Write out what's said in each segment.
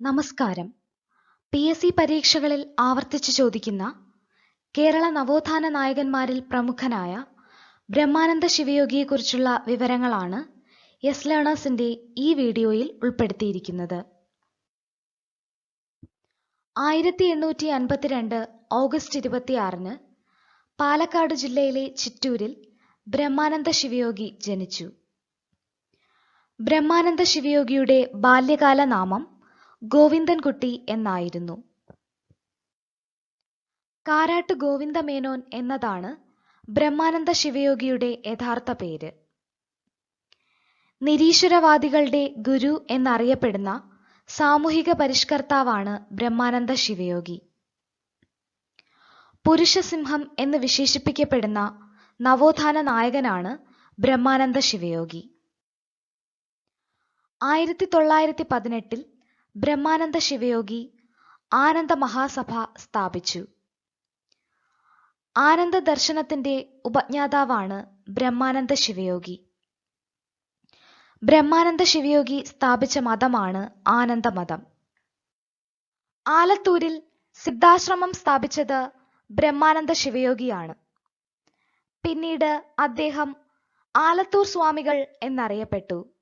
നമസ്കാരം. P S C പരീക്ഷകളിൽ ആവർത്തിച്ചു ചോദിക്കുന്ന കേരള നവോത്ഥാന നായകന്മാരിൽ പ്രമുഖനായ ബ്രഹ്മാനന്ദ ശിവയോഗിയെക്കുറിച്ചുള്ള വിവരങ്ങളാണ് യെസ് ലേണേഴ്സിന്റെ ഈ വീഡിയോയിൽ ഉൾപ്പെടുത്തിയിരിക്കുന്നത്. ആയിരത്തി എണ്ണൂറ്റി അൻപത്തിരണ്ട് ഓഗസ്റ്റ് ഇരുപത്തിയാറിന് പാലക്കാട് ജില്ലയിലെ ചിറ്റൂരിൽ ബ്രഹ്മാനന്ദ ശിവയോഗി ജനിച്ചു. ബ്രഹ്മാനന്ദ ശിവയോഗിയുടെ ബാല്യകാല നാമം ഗോവിന്ദൻകുട്ടി എന്നായിരുന്നു. കാരാട്ട് ഗോവിന്ദമേനോൻ എന്നതാണ് ബ്രഹ്മാനന്ദ ശിവയോഗിയുടെ യഥാർത്ഥ പേര്. നിരീശ്വരവാദികളുടെ ഗുരു എന്നറിയപ്പെടുന്ന സാമൂഹിക പരിഷ്കർത്താവാണ് ബ്രഹ്മാനന്ദ ശിവയോഗി. പുരുഷസിംഹം എന്ന് വിശേഷിപ്പിക്കപ്പെടുന്ന നവോത്ഥാന നായകനാണ് ബ്രഹ്മാനന്ദ ശിവയോഗി. ആയിരത്തി തൊള്ളായിരത്തി പതിനെട്ടിൽ ബ്രഹ്മാനന്ദ ശിവയോഗി ആനന്ദ മഹാസഭ സ്ഥാപിച്ചു. ആനന്ദ ദർശനത്തിന്റെ ഉപജ്ഞാതാവാണ് ബ്രഹ്മാനന്ദ ശിവയോഗി. ബ്രഹ്മാനന്ദ ശിവയോഗി സ്ഥാപിച്ച മതമാണ് ആനന്ദ മതം. ആലത്തൂരിൽ സിദ്ധാശ്രമം സ്ഥാപിച്ചത് ബ്രഹ്മാനന്ദ ശിവയോഗിയാണ്. പിന്നീട് അദ്ദേഹം ആലത്തൂർ സ്വാമികൾ എന്നറിയപ്പെട്ടു.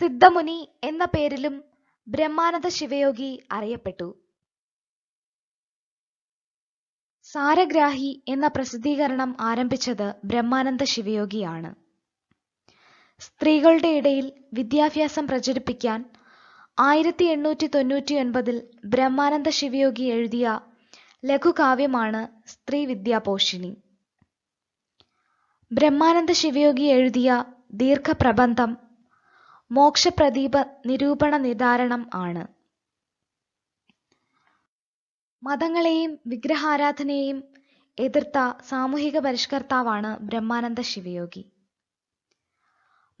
സിദ്ധമുനി എന്ന പേരിലും ബ്രഹ്മാനന്ദ ശിവയോഗി അറിയപ്പെട്ടു. സാരഗ്രാഹി എന്ന പ്രസിദ്ധീകരണം ആരംഭിച്ചത് ബ്രഹ്മാനന്ദ ശിവയോഗിയാണ്. സ്ത്രീകളുടെ ഇടയിൽ വിദ്യാഭ്യാസം പ്രചരിപ്പിക്കാൻ ആയിരത്തി എണ്ണൂറ്റി തൊണ്ണൂറ്റി ഒൻപതിൽ ബ്രഹ്മാനന്ദ ശിവയോഗി എഴുതിയ ലഘുകാവ്യമാണ് സ്ത്രീ വിദ്യാപോഷിണി. ബ്രഹ്മാനന്ദ ശിവയോഗി എഴുതിയ ദീർഘപ്രബന്ധം മോക്ഷപ്രദീപ നിരൂപണ നിദാരണം ആണ്. മതങ്ങളെയും വിഗ്രഹാരാധനയെയും എതിർത്ത സാമൂഹിക പരിഷ്കർത്താവാണ് ബ്രഹ്മാനന്ദ ശിവയോഗി.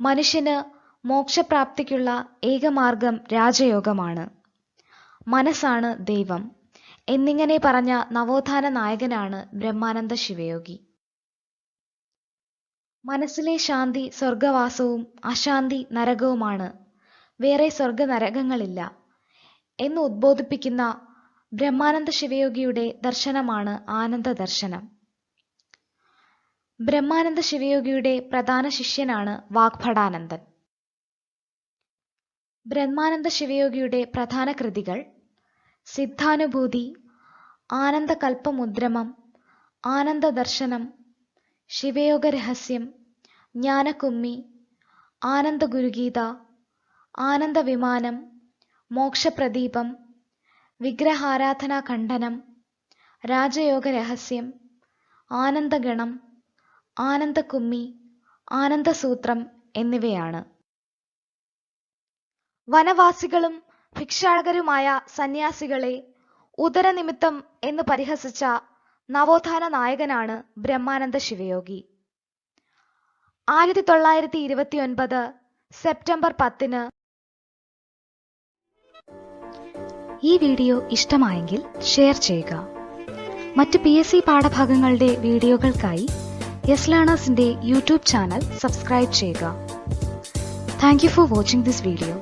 മനുഷ്യന് മോക്ഷപ്രാപ്തിക്കുള്ള ഏകമാർഗം രാജയോഗമാണ്. മനസ്സാണ് ദൈവം. എന്നിങ്ങനെ പറഞ്ഞ നവോത്ഥാന നായകനാണ് ബ്രഹ്മാനന്ദ ശിവയോഗി. മനസ്സിലെ ശാന്തി സ്വർഗവാസവും അശാന്തി നരകവുമാണ്. വേറെ സ്വർഗ നരകങ്ങളില്ല എന്ന് ഉദ്ബോധിപ്പിക്കുന്ന ബ്രഹ്മാനന്ദ ശിവയോഗിയുടെ ദർശനമാണ് ആനന്ദ ദർശനം ബ്രഹ്മാനന്ദ ശിവയോഗിയുടെ പ്രധാന ശിഷ്യനാണ് വാഗ്ഭടാനന്ദൻ. ബ്രഹ്മാനന്ദ ശിവയോഗിയുടെ പ്രധാന കൃതികൾ സിദ്ധാനുഭൂതി ആനന്ദകൽപ്പമുദ്രമം ആനന്ദ ദർശനം ശിവയോഗ രഹസ്യം ജ്ഞാനകുമ്മി ആനന്ദഗുരുഗീത ആനന്ദവിമാനം മോക്ഷപ്രദീപം വിഗ്രഹാരാധനാ ഖണ്ഡനം രാജയോഗ രഹസ്യം ആനന്ദഗണം ആനന്ദകുമ്മി ആനന്ദസൂത്രം എന്നിവയാണ്. വനവാസികളും ഭിക്ഷാടകരുമായ സന്യാസികളെ ഉദരനിമിത്തം എന്ന് പരിഹസിച്ച നവോത്ഥാന നായകനാണ് ബ്രഹ്മാനന്ദ ശിവയോഗി. ആയിരത്തി തൊള്ളായിരത്തി ഇരുപത്തി ഒൻപത് സെപ്റ്റംബർ പത്തിന്. ഈ വീഡിയോ ഇഷ്ടമായെങ്കിൽ ഷെയർ ചെയ്യുക. മറ്റ് പി എസ് സി പാഠഭാഗങ്ങളുടെ വീഡിയോകൾക്കായി യെസ് ലേണേഴ്സിന്റെ യൂട്യൂബ് ചാനൽ സബ്സ്ക്രൈബ് ചെയ്യുക. Thank you for watching this video